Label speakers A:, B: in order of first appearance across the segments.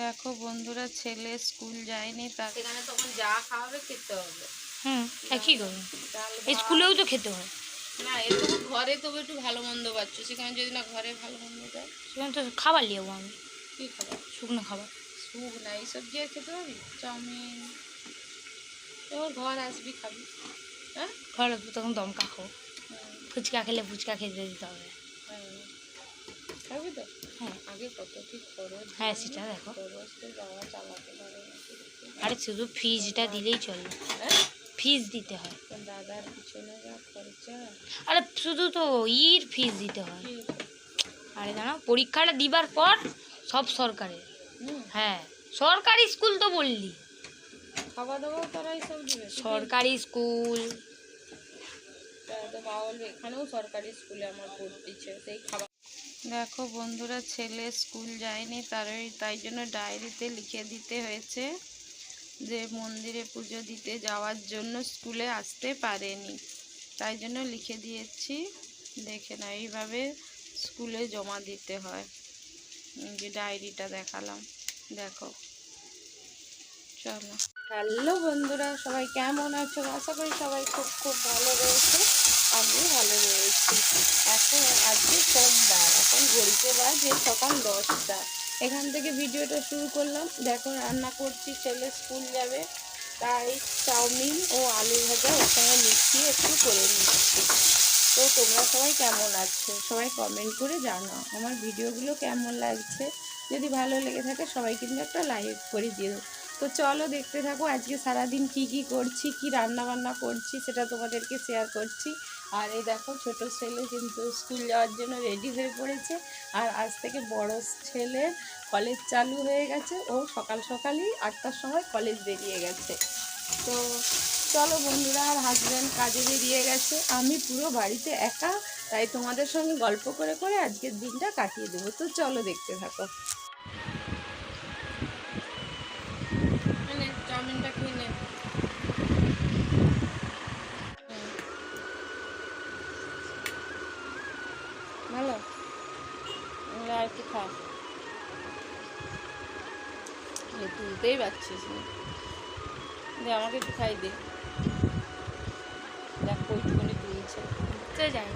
A: দেখো বন্ধুরা ছেলে স্কুল যায়নি তার
B: সেখানে তখন যা খাওয়াবে খেতে হবে।
C: হুম একই এই স্কুলেও তো খেতে হয়।
A: না এ তবু ঘরে তবু একটু ভালো মন্দ পাচ্ছ। সেখানে যদি না ঘরে ভালো মন্দ দেয়?
C: সেখানে তো খাবার নিয়ে যাব আমি।
A: কী খাবার?
C: শুকনো খাবার।
A: সুখ না এই সবজি আর খেতে পারবি? চাউমিন। এবার ঘর আসবি খাবি। হ্যাঁ?
C: ঘরে তো তখন দমকা
A: হুম,
C: ফুচকা খেলে ফুচকা খেতে দিতে হবে।
A: হ্যাঁ। খাবি তো?
C: হ্যাঁ হ্যাঁ সেটা দেখো। আরে শুধু ফিজটা দিলেই চলে।
A: হ্যাঁ?
C: ফিজ দিতে হয়।
A: দাদার পিছনে যা খরচা।
C: আরে শুধু তো ইর ফিজ দিতে হয়। আরে দাঁড়াও পরীক্ষাটা দিবার পর সব সরকারের। হ্যাঁ সরকারি স্কুল তো বললি।
A: খাওয়া দাওয়াও তারাই সব দিবে।
C: সরকারি স্কুল।
A: বাবা বলবে এখানেও সরকারি স্কুলে আমার পড়তেছে সেই খাবার দেখো বন্ধুরা, ছেলে স্কুল যায়নি, তারই, তাই জন্য ডায়েরিতে লিখে দিতে হয়েছে যে মন্দিরে পুজো দিতে যাওয়ার জন্য স্কুলে আসতে পারেনি। তাই জন্য লিখে দিয়েছি, দেখে না এইভাবে স্কুলে জমা দিতে হয়। যে ডায়েরিটা দেখালাম, দেখো, চলো। হ্যালো বন্ধুরা, সবাই কেমন আছো? আশা করি সবাই খুব খুব ভালো রয়েছে। আমিও ভালো রয়েছি। এখন আজকে সোমবার, এখন ঘড়িতে বাজে সকাল দশটা। এখান থেকে ভিডিওটা শুরু করলাম। দেখো, রান্না করছি, ছেলে স্কুল যাবে। তাই চাউমিন ও আলু ভাজা ওর সঙ্গে মিশিয়ে একটু করে নিচ্ছি। তো তোমরা সবাই কেমন আছো? সবাই কমেন্ট করে জানাও। আমার ভিডিওগুলো কেমন লাগছে? যদি ভালো লেগে থাকে, সবাই কিন্তু একটা লাইক করে দিও। তো চলো দেখতে থাকো আজকে সারাদিন কি কি করছি, কি রান্না বান্না করছি সেটা তোমাদেরকে শেয়ার করছি। আর এই দেখো ছোট ছেলে কিন্তু স্কুল যাওয়ার জন্য রেডি হয়ে পড়েছে। আর আজ থেকে বড় ছেলে কলেজ চালু হয়ে গেছে। ও সকাল সকালই আটটার সময় কলেজ বেরিয়ে গেছে। তো চলো বন্ধুরা, আর হাজব্যান্ড কাজে বেরিয়ে গেছে। আমি পুরো বাড়িতে একা, তাই তোমাদের সঙ্গে গল্প করে করে আজকের দিনটা কাটিয়ে দেবো। তো চলো দেখতে থাকো চাউমিনটা খেয়ে নে ভালো? আর একটু খা। তুলতেই পারছিস না দে আমাকে একটু খাই দে। দেখ কইটুকুনি তুলছে
C: তো যাই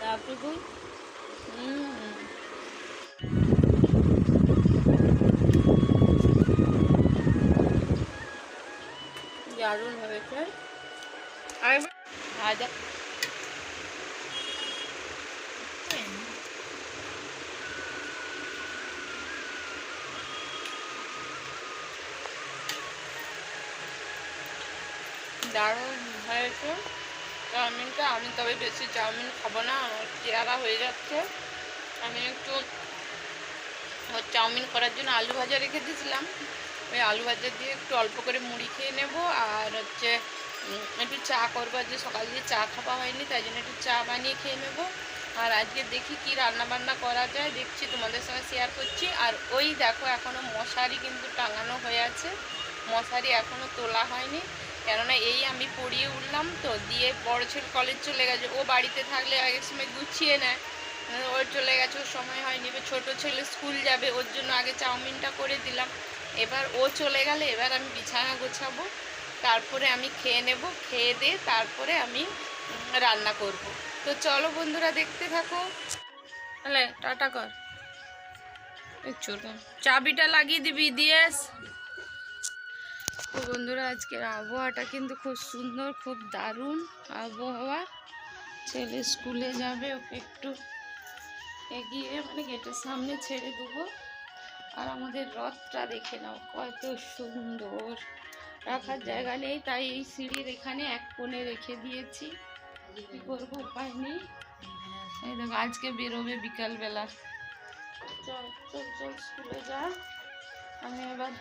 A: তারপরে তুই দারুণ হয়েছে আর ভাজা। দারুণ হয়েছে চাউমিনটা, আমি তবে বেশি চাউমিন খাব না চেহারা হয়ে যাচ্ছে। আমি একটু চাউমিন করার জন্য আলু ভাজা রেখে দিয়েছিলাম। ওই আলু ভাজা দিয়ে একটু অল্প করে মুড়ি খেয়ে নেব, আর হচ্ছে একটু চা করব। আজকে সকাল দিয়ে চা খাওয়া হয়নি, তাই জন্য একটু চা বানিয়ে খেয়ে নেব। আর আজকে দেখি কি রান্না বান্না করা যায়, দেখছি তোমাদের সঙ্গে শেয়ার করছি। আর ওই দেখো এখনও মশারি কিন্তু টাঙানো হয়ে আছে। মশারি এখনও তোলা হয়নি। কেননা এই আমি পড়িয়ে উঠলাম তো, দিয়ে বড় ছেলে কলেজ চলে গেছে। ও বাড়িতে থাকলে আগের সময় গুছিয়ে নেয়। ওর চলে গেছে, ওর সময় হয়নি। এবার ছোটো ছেলে স্কুল যাবে, ওর জন্য আগে চাউমিনটা করে দিলাম। এবার ও চলে গেলে, এবার আমি বিছানা গোছাবো, তারপরে আমি খেয়ে নেব, খেয়ে দিয়ে তারপরে আমি রান্না করব। তো চলো বন্ধুরা, দেখতে থাকো। তাহলে টাটা কর। চাবিটা লাগিয়ে দিবি দিয়েস তো বন্ধুরা, আজকের আবহাওয়াটা কিন্তু খুব সুন্দর, খুব দারুণ আবহাওয়া। ছেলে স্কুলে যাবে, ওকে একটু এগিয়ে মানে গেটের সামনে ছেড়ে দেবো। আর আমাদের রথটা দেখে নাও, কত সুন্দর। রাখার জায়গা নেই, তাই এই সিঁড়ির এখানে এক কোণে রেখে দিয়েছি। কী করব, উপায় নেই। এই দেখো, আজকে বেরোবে বিকালবেলা। চল চল চল, স্কুলে যা। আমি এবার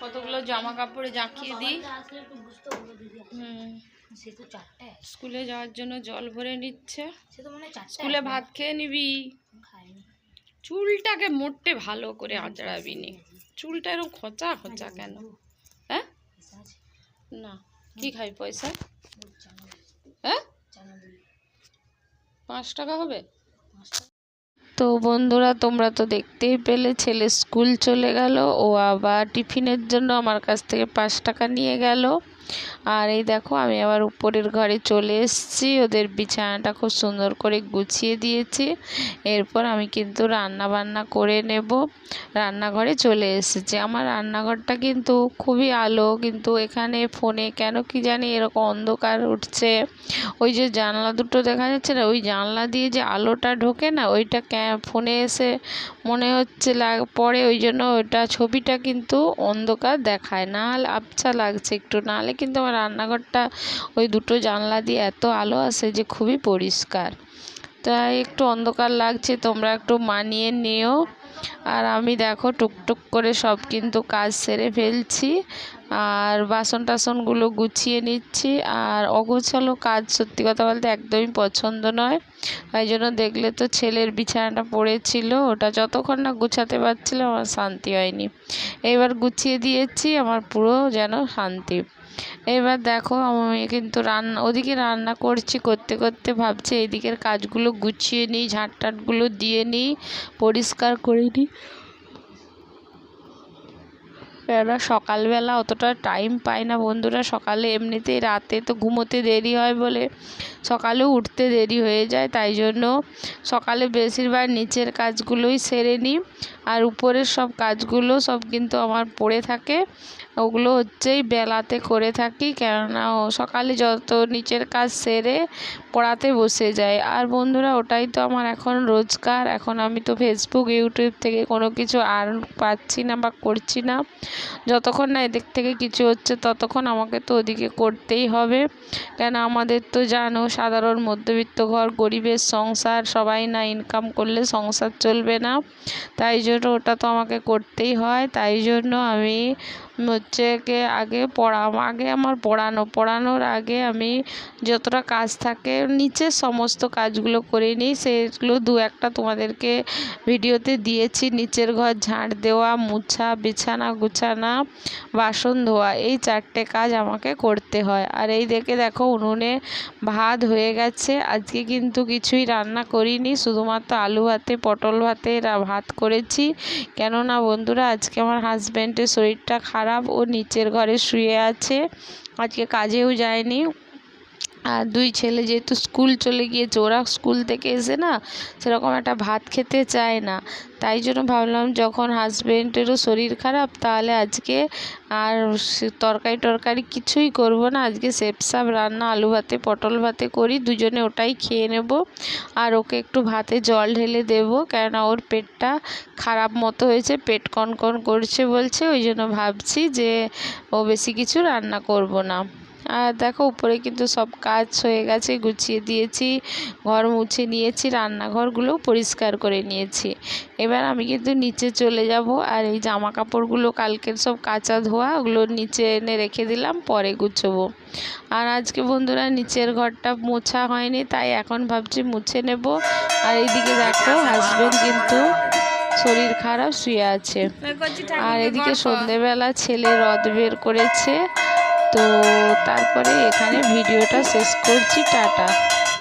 A: কতগুলো জামা কাপড়ে জাঁকিয়ে দিই। স্কুলে যাওয়ার জন্য জল ভরে নিচ্ছে। স্কুলে ভাত খেয়ে নিবি। চুলটাকে মোটে ভালো করে আঁচড়াবি নি। চুলটা এরকম খোঁচা খোঁচা কেন? হ্যাঁ? না। কি খাই পয়সা? হ্যাঁ? পাঁচ টাকা হবে?
D: তো বন্ধুরা, তোমরা তো দেখতেই পেলে ছেলে স্কুল চলে গেল। ও আবার টিফিনের জন্য আমার কাছ থেকে পাঁচ টাকা নিয়ে গেল। আর এই দেখো, আমি আবার উপরের ঘরে চলে এসেছি। ওদের বিছানাটা খুব সুন্দর করে গুছিয়ে দিয়েছি। এরপর আমি কিন্তু রান্না বান্না করে নেব। রান্নাঘরে চলে এসেছি। আমার রান্নাঘরটা কিন্তু খুবই আলো, কিন্তু এখানে ফোনে কেন কি জানি এরকম অন্ধকার উঠছে। ওই যে জানলা দুটো দেখা যাচ্ছে না, ওই জানলা দিয়ে যে আলোটা ঢোকে না, ওইটা ফোনে এসে মনে হচ্ছে পরে ওই জন্য ওটা ছবিটা কিন্তু অন্ধকার দেখায়। না হলে আবছা লাগছে একটু নাহলে কিন্তু আমার রান্নাঘরটা ওই দুটো জানলা দিয়ে এত আলো আসে যে খুবই পরিষ্কার। তাই একটু অন্ধকার লাগছে, তোমরা একটু মানিয়ে নিও। আর আমি দেখো টুকটুক করে সব কিন্তু কাজ সেরে ফেলছি। আর বাসন টাসনগুলো গুছিয়ে নিচ্ছি। আর অগোছালো কাজ সত্যি কথা বলতে একদমই পছন্দ নয়। তাই জন্য দেখলে তো ছেলের বিছানাটা পড়েছিল, ওটা যতক্ষণ না গুছাতে পারছিলাম, আমার শান্তি হয়নি। এবার গুছিয়ে দিয়েছি, আমার পুরো যেন শান্তি। এবার দেখো আমি কিন্তু রান্না, ওদিকে রান্না করছি, করতে করতে ভাবছি এদিকের কাজগুলো গুছিয়ে নিই ঝাঁট টাটগুলো দিয়ে নিই, পরিষ্কার করে নিই। এরা সকালবেলা অতটা টাইম পায় না বন্ধুরা, সকালে এমনিতেই রাতে তো ঘুমোতে দেরি হয় বলে। সকালেও উঠতে দেরি হয়ে যায়, তাই জন্য সকালে বেশিরভাগ নিচের কাজগুলোই সেরে নিই। আর উপরের সব কাজগুলো সব কিন্তু আমার পড়ে থাকে। ওগুলো হচ্ছেই বেলাতে করে থাকি, কেননা সকালে যত নিচের কাজ সেরে পড়াতে বসে যায় আর বন্ধুরা, ওটাই তো আমার এখন রোজগার। এখন আমি তো ফেসবুক ইউটিউব থেকে কোনো কিছু আর্ন পাচ্ছি না বা করছি না। যতক্ষণ না এদিক থেকে কিছু হচ্ছে, ততক্ষণ আমাকে তো ওদিকে করতেই হবে। কেন আমাদের তো জানো সাধারণ মধ্যবিত্ত ঘর, গরিবের সংসার, সবাই না ইনকাম করলে সংসার চলবে না। তাই জন্য ওটা তো আমাকে করতেই হয়। তাই জন্য আমি হচ্ছে গিয়ে আগে পড়া আগে আমার পড়ানো, পড়ানোর আগে আমি যতটা কাজ থাকে নিচের সমস্ত কাজগুলো করে নিই, সেগুলো দু একটা তোমাদেরকে ভিডিওতে দিয়েছি। নিচের ঘর ঝাঁট দেওয়া, মুছা, বিছানা, গুছানা, বাসন ধোয়া, এই চারটে কাজ আমাকে করতে হয়। আর এই দেখে দেখো উনুনে ভাত হয়ে গেছে। আজকে কিন্তু কিছুই রান্না করিনি, শুধুমাত্র আলু ভাতে, পটল ভাতে ভাত করেছি। কেননা বন্ধুরা, আজকে আমার হাজব্যান্ডের শরীরটা খারাপ ও নিচের ঘরে শুয়ে আছে। আজকে কাজেও যায়নি। আর দুই ছেলে যেহেতু স্কুল চলে গিয়েছে ওরা স্কুল থেকে এসে না সেরকম একটা ভাত খেতে চায় না। তাই জন্য ভাবলাম যখন হাজবেন্ডেরও শরীর খারাপ, তাহলে আজকে আর তরকারি টরকারি কিছুই করব না। আজকে সেপসাপ রান্না, আলু ভাতে, পটল ভাতে করি, দুজনে ওটাই খেয়ে নেব। আর ওকে একটু ভাতে জল ঢেলে দেবো, কেননা ওর পেটটা খারাপ মতো হয়েছে, পেট কনকন করছে বলছে। ওই জন্য ভাবছি যে ও বেশি কিছু রান্না করব না। আর দেখো উপরে কিন্তু সব কাজ হয়ে গেছে গুছিয়ে দিয়েছি ঘর মুছে নিয়েছি রান্নাঘরগুলো পরিষ্কার করে নিয়েছি। এবার আমি কিন্তু নিচে চলে যাব আর এই জামা কাপড়গুলো কালকের সব কাঁচা ধোয়া ওগুলো নিচে এনে রেখে দিলাম পরে গুছোবো। আর আজকে বন্ধুরা নিচের ঘরটা মোছা হয়নি তাই এখন ভাবছি মুছে নেব। আর এইদিকে দেখো হাজবেন্ড কিন্তু শরীর খারাপ শুয়ে আছে। আর এদিকে সন্ধেবেলা ছেলে রদ বের করেছে। তো তারপরে এখানে ভিডিওটা শেষ করছি টাটা।